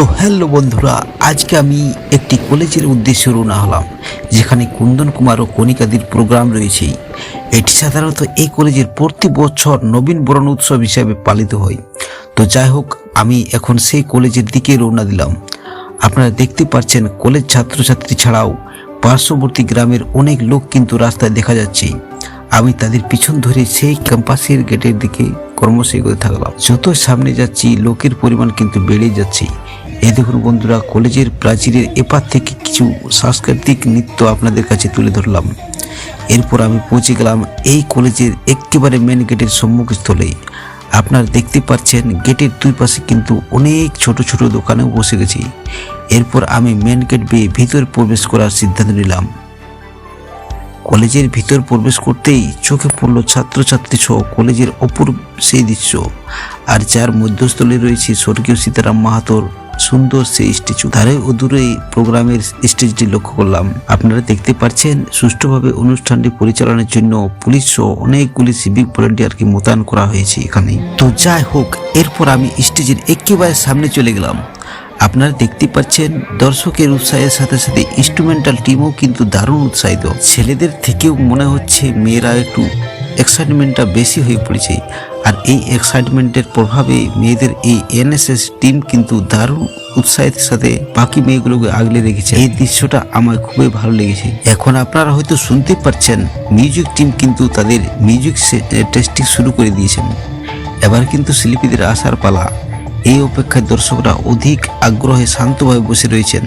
তো হ্যালো বন্ধুরা, আজকে আমি একটি কলেজের উদ্দেশ্যে রওনা হলাম, যেখানে কুন্দন কুমার ও কণিকাদির প্রোগ্রাম রয়েছে। এটি সাধারণত এই কলেজের প্রতি বছর নবীন বরণ উৎসব হিসাবে পালিত হয়। তো যাই হোক, আমি এখন সেই কলেজের দিকে রওনা দিলাম। আপনারা দেখতে পাচ্ছেন, কলেজ ছাত্রছাত্রী ছাড়াও পার্শ্ববর্তী গ্রামের অনেক লোক কিন্তু রাস্তায় দেখা যাচ্ছে। আমি তাদের পিছন ধরে সেই ক্যাম্পাসের গেটের দিকে কর্মসূচি এগোতে থাকলাম। যত সামনে যাচ্ছি, লোকের পরিমাণ কিন্তু বেড়ে যাচ্ছে। এই দেখুন বন্ধুরা, কলেজের প্রাচীরের এপার থেকে কিছু সাংস্কৃতিক নৃত্য আপনাদের কাছে তুলে ধরলাম। এরপর আমি পৌঁছে গেলাম এই কলেজের একেবারে মেন গেটের সম্মুখস্থলে। আপনারা দেখতে পাচ্ছেন গেটের দুই পাশে কিন্তু অনেক ছোট ছোট দোকানেও বসে গেছি। এরপর আমি মেন গেট বেয়ে ভিতরে প্রবেশ করার সিদ্ধান্ত নিলাম। কলেজের ভিতর প্রবেশ করতেই চোখে পড়ল ছাত্রছাত্রী সহ কলেজের অপূর্ব সেই দৃশ্য। আর যার মধ্যস্থলে রয়েছে স্বর্গীয় সীতারাম মাহাতোর সুন্দর সেই স্ট্যাচু ধারে ও দূরে প্রোগ্রামের স্টেজটি লক্ষ্য করলাম। আপনারা দেখতে পাচ্ছেন, সুষ্ঠুভাবে অনুষ্ঠানটি পরিচালনার জন্য পুলিশ সহ অনেকগুলি সিভিক ভলেন্টিয়ারকে মোতায়েন করা হয়েছে এখানে। তো যাই হোক, এরপর আমি স্টেজের একেবারে সামনে চলে গেলাম। আপনারা দেখতে পাচ্ছেন, দর্শকের উৎসাহের সাথে সাথে ইনস্ট্রুমেন্টাল টিমও কিন্তু দারুণ উৎসাহিত। ছেলেদের থেকেও মনে হচ্ছে মেয়েরা একটু এক্সাইটমেন্টটা বেশি হয়ে পড়েছে। আর এই এক্সাইটমেন্টের প্রভাবে মেয়েদের এই এনএসএস টিম কিন্তু দারুণ উৎসাহের সাথে বাকি মেয়েগুলোকে আগলে রেখেছে। এই দৃশ্যটা আমার খুবই ভালো লেগেছে। এখন আপনারা হয়তো শুনতে পাচ্ছেন মিউজিক টিম কিন্তু তাদের মিউজিক টেস্টিং শুরু করে দিয়েছেন। এবার কিন্তু শিল্পীদের আসার পালা। এই অপেক্ষায় দর্শকরা অধিক আগ্রহে শান্তভাবে বসে রয়েছেন।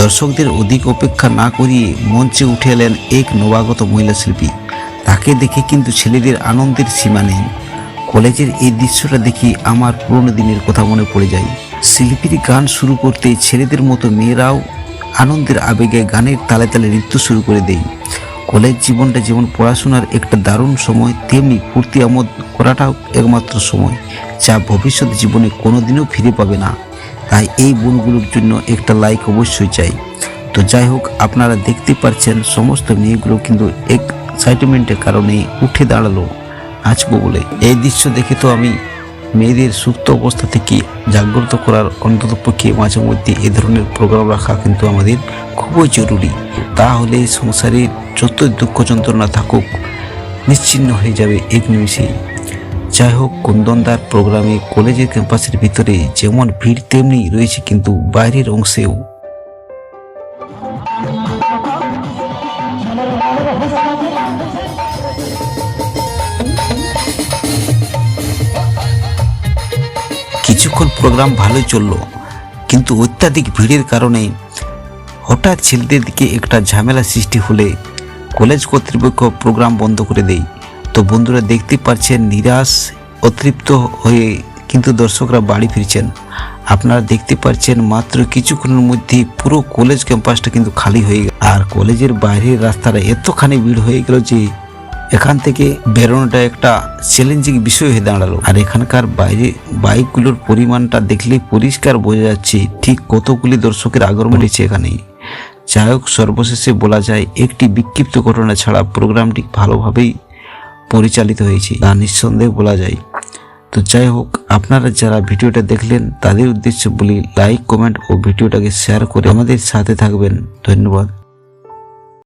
দর্শকদের অধিক অপেক্ষা না করিয়ে মঞ্চে উঠে এলেন এক নবাগত মহিলা শিল্পী। তাকে দেখে কিন্তু ছেলেদের আনন্দের সীমা নেই। কলেজের এই দৃশ্যটা দেখি আমার পুরনো দিনের কথা মনে পড়ে যায়। শিল্পীর গান শুরু করতে ছেলেদের মতো মেয়েরাও আনন্দের আবেগে গানের তালে তালে নৃত্য শুরু করে দেয়। কলেজ জীবনটা যেমন পড়াশোনার একটা দারুণ সময়, তেমনি ফুর্তি আমোদ করাটাও একমাত্র সময়, যা ভবিষ্যৎ জীবনে কোনোদিনও ফিরে পাবে না। তাই এই বোনগুলোর জন্য একটা লাইক অবশ্যই চাই। তো যাই হোক, আপনারা দেখতে পাচ্ছেন সমস্ত মেয়েগুলো কিন্তু এক্সাইটমেন্টের কারণে উঠে দাঁড়াল। নাচবো বলে। এই দৃশ্য দেখে তো আমি মেয়েদের সুপ্ত অবস্থা থেকে জাগ্রত করার অন্তত পক্ষে মাঝে মধ্যে এ ধরনের প্রোগ্রাম রাখা কিন্তু আমাদের খুবই জরুরি। তাহলে সংসারে যতই দুঃখ যন্ত্রণা থাকুক, নিশ্চিন্ন হয়ে যাবে এক নিমিষেই যাই হোক, কুন্দনদার প্রোগ্রামে কলেজের ক্যাম্পাসের ভিতরে যেমন ভিড়, তেমনি রয়েছে কিন্তু বাইরের অংশেও। প্রোগ্রাম ভালোই চলল, কিন্তু অত্যাধিক ভিড়ের কারণে হঠাৎ ছেলেদের দিকে একটা ঝামেলা সৃষ্টি হলে কলেজ কর্তৃপক্ষ প্রোগ্রাম বন্ধ করে দেয়। তো বন্ধুরা দেখতে পাচ্ছেন, নিরাশ, অতৃপ্ত হয়ে কিন্তু দর্শকরা বাড়ি ফিরছেন। আপনারা দেখতে পাচ্ছেন, মাত্র কিছুক্ষণের মধ্যে পুরো কলেজ ক্যাম্পাসটা কিন্তু খালি হয়ে গেল। আর কলেজের বাইরের রাস্তাটা এতখানি ভিড় হয়ে গেল যে এখান থেকে বেরোনোটা একটা চ্যালেঞ্জিং বিষয় হয়ে দাঁড়াল। আর এখানকার বাইরে বাইকগুলোর পরিমাণটা দেখলে পরিষ্কার বোঝা যাচ্ছে ঠিক কতগুলি দর্শকের আগমন হয়েছে এখানে যাই হোক, সর্বশেষে বলা যায়, একটি বিক্ষিপ্ত ঘটনা ছাড়া প্রোগ্রামটি ভালোভাবেই পরিচালিত হয়েছে। তা নিঃসন্দেহে বলা যায়। তো যাই হোক, আপনারা যারা ভিডিওটা দেখলেন, তাদের উদ্দেশ্যে বলি লাইক কমেন্ট ও ভিডিওটাকে শেয়ার করে আমাদের সাথে থাকবেন। ধন্যবাদ।